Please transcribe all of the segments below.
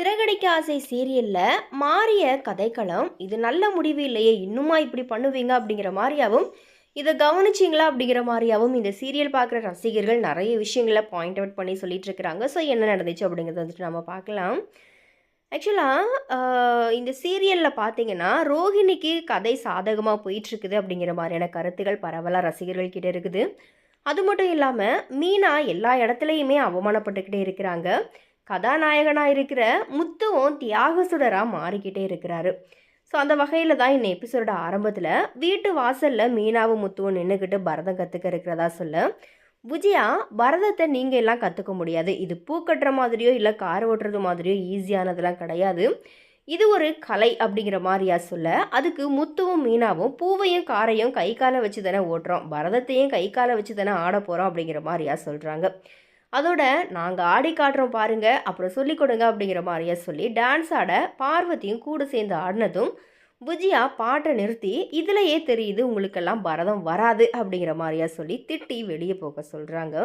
சிறகடிக்க ஆசை சீரியலில் மாறிய கதைக்களம் இது நல்ல முடிவு இல்லையே இன்னுமா இப்படி பண்ணுவீங்க அப்படிங்கிற மாதிரியாவும் இதை கவனிச்சிங்களா அப்படிங்கிற மாதிரியாவும் இந்த சீரியல் பார்க்குற ரசிகர்கள் நிறைய விஷயங்களை பாயிண்ட் அவுட் பண்ணி சொல்லிட்டு இருக்கிறாங்க. ஸோ என்ன நடந்துச்சு அப்படிங்கிறத வந்துட்டு நம்ம பார்க்கலாம். ஆக்சுவலாக இந்த சீரியலில் பார்த்தீங்கன்னா ரோஹிணிக்கு கதை சாதகமாக போயிட்டுருக்குது அப்படிங்கிற மாதிரியான கருத்துகள் பரவலாக ரசிகர்கள் கிட்டே இருக்குது. அது மட்டும் இல்லாமல் மீனா எல்லா இடத்துலையுமே அவமானப்பட்டுக்கிட்டே இருக்கிறாங்க. கதாநாயகனாக இருக்கிற முத்துவும் தியாக சுடராக மாறிக்கிட்டே இருக்கிறாரு. ஸோ அந்த வகையில் தான் இந்த எபிசோட ஆரம்பத்தில் வீட்டு வாசலில் மீனாவும் முத்துவும் நின்றுக்கிட்டு பரதம் கற்றுக்க இருக்கிறதா சொல்ல விஜயா பரதத்தை நீங்கள் எல்லாம் கற்றுக்க முடியாது. இது பூ கட்டுற மாதிரியோ இல்லை கார் ஓட்டுறது மாதிரியோ ஈஸியானதெல்லாம் கிடையாது. இது ஒரு கலை அப்படிங்கிற மாதிரியா சொல்ல அதுக்கு முத்துவும் மீனாவும் பூவையும் காரையும் கை காலை வச்சு தானே ஓட்டுறோம். பரதத்தையும் கை காலை வச்சு தானே ஆட போகிறோம் அப்படிங்கிற மாதிரியா சொல்கிறாங்க அதோட நாங்கள் ஆடி காட்டுறோம் பாருங்க அப்புறம் சொல்லி கொடுங்க அப்படிங்கிற மாதிரியா சொல்லி டான்ஸ் ஆட பார்வதியும் கூட சேர்ந்து ஆடினதும் விஜயா பாட்டை நிறுத்தி இதிலையே தெரியுது உங்களுக்கெல்லாம் பரதம் வராது அப்படிங்கிற மாதிரியா சொல்லி திட்டி வெளியே போக சொல்கிறாங்க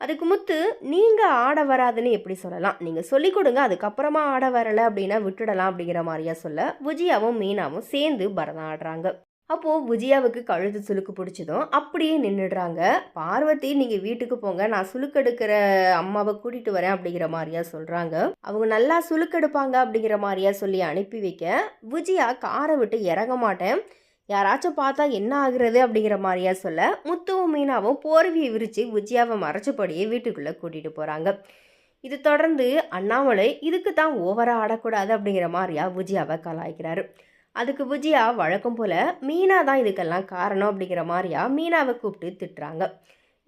அதுக்கு முத்து நீங்கள் ஆட வராதுன்னு எப்படி சொல்லலாம்? நீங்கள் சொல்லிக் கொடுங்க அதுக்கப்புறமா ஆட வரலை அப்படின்னா விட்டுடலாம் அப்படிங்கிற மாதிரியா சொல்ல விஜயாவும் மீனாவும் சேர்ந்து பரதம் ஆடுறாங்க. அப்போது விஜயாவுக்கு கழுத்து சுழுக்கு பிடிச்சதும் அப்படியே நின்றுடுறாங்க பார்வதி நீங்கள் வீட்டுக்கு போங்க நான் சுழுக்கெடுக்கிற அம்மாவை கூட்டிகிட்டு வரேன் அப்படிங்கிற மாதிரியா சொல்கிறாங்க அவங்க நல்லா சுழுக்கெடுப்பாங்க அப்படிங்கிற மாதிரியா சொல்லி அனுப்பி வைக்க விஜயா காரை விட்டு இறங்க மாட்டேன். யாராச்சும் பார்த்தா என்ன ஆகுறது அப்படிங்கிற மாதிரியா சொல்ல முத்துவும் மீனாவும் போர்வியை விரித்து விஜயாவை மறைச்சபடியே வீட்டுக்குள்ளே கூட்டிகிட்டு போகிறாங்க இது தொடர்ந்து அண்ணாமலை இதுக்கு தான் ஓவராக ஆடக்கூடாது அப்படிங்கிற மாதிரியா விஜயாவை கலாய்க்கிறாரு. அதுக்கு விஜயா வழக்கம் போல் மீனா தான் இதுக்கெல்லாம் காரணம் அப்படிங்கிற மாதிரியா மீனாவை கூப்பிட்டு திட்டுறாங்க.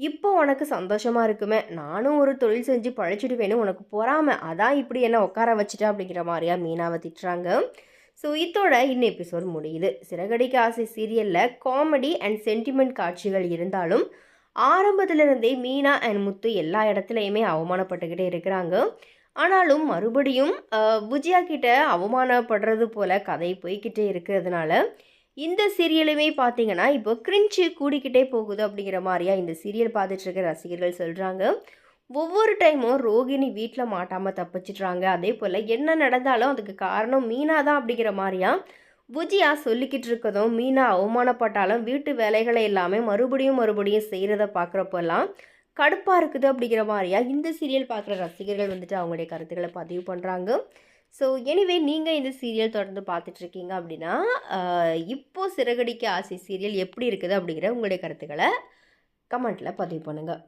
இப்போ உனக்கு சந்தோஷமாக இருக்குமே. நானும் ஒரு தொழில் செஞ்சு பழைச்சிடுவேன்னு உனக்கு பொறாமல் அதான் இப்படி என்ன உட்கார வச்சுட்டா அப்படிங்கிற மாதிரியா மீனாவை திட்டுறாங்க. ஸோ இதோட இன்னும் எபிசோட் முடியுது. சிறகடிக்க ஆசை சீரியலில் காமெடி அண்ட் சென்டிமெண்ட் காட்சிகள் இருந்தாலும் ஆரம்பத்திலிருந்தே மீனா அண்ட் முத்து எல்லா இடத்துலையுமே அவமானப்பட்டுக்கிட்டே இருக்கிறாங்க. ஆனாலும் மறுபடியும் விஜயா கிட்ட அவமானப்படுறது போல கதை போய்கிட்டே இருக்கிறதுனால இந்த சீரியலுமே பார்த்தீங்கன்னா இப்போ கிரிஞ்சு கூடிக்கிட்டே போகுது அப்படிங்கிற மாதிரியா இந்த சீரியல் பார்த்துட்டு இருக்க ரசிகர்கள் சொல்கிறாங்க ஒவ்வொரு டைமும் ரோகிணி வீட்டில் மாட்டாமல் தப்பிச்சிட்றாங்க. அதே போல் என்ன நடந்தாலும் அதுக்கு காரணம் மீனா தான் அப்படிங்கிற மாதிரியா புஜியா சொல்லிக்கிட்டு இருக்கதும் மீனா அவமானப்பட்டாலும் வீட்டு வேலைகளை எல்லாமே மறுபடியும் மறுபடியும் செய்கிறத பார்க்குறப்பெல்லாம் கடுப்பாக இருக்குது அப்படிங்கிற மாதிரியா? இந்த சீரியல் பார்க்குற ரசிகர்கள் வந்துட்டு அவங்களுடைய கருத்துக்களை பதிவு பண்ணுறாங்க ஸோ எனிவே நீங்கள் இந்த சீரியல் தொடர்ந்து பார்த்துட்ருக்கீங்க அப்படின்னா இப்போது சிறகடிக்க ஆசை சீரியல் எப்படி இருக்குது அப்படிங்கிற உங்களுடைய கருத்துக்களை கமெண்ட்டில் பதிவு பண்ணுங்கள்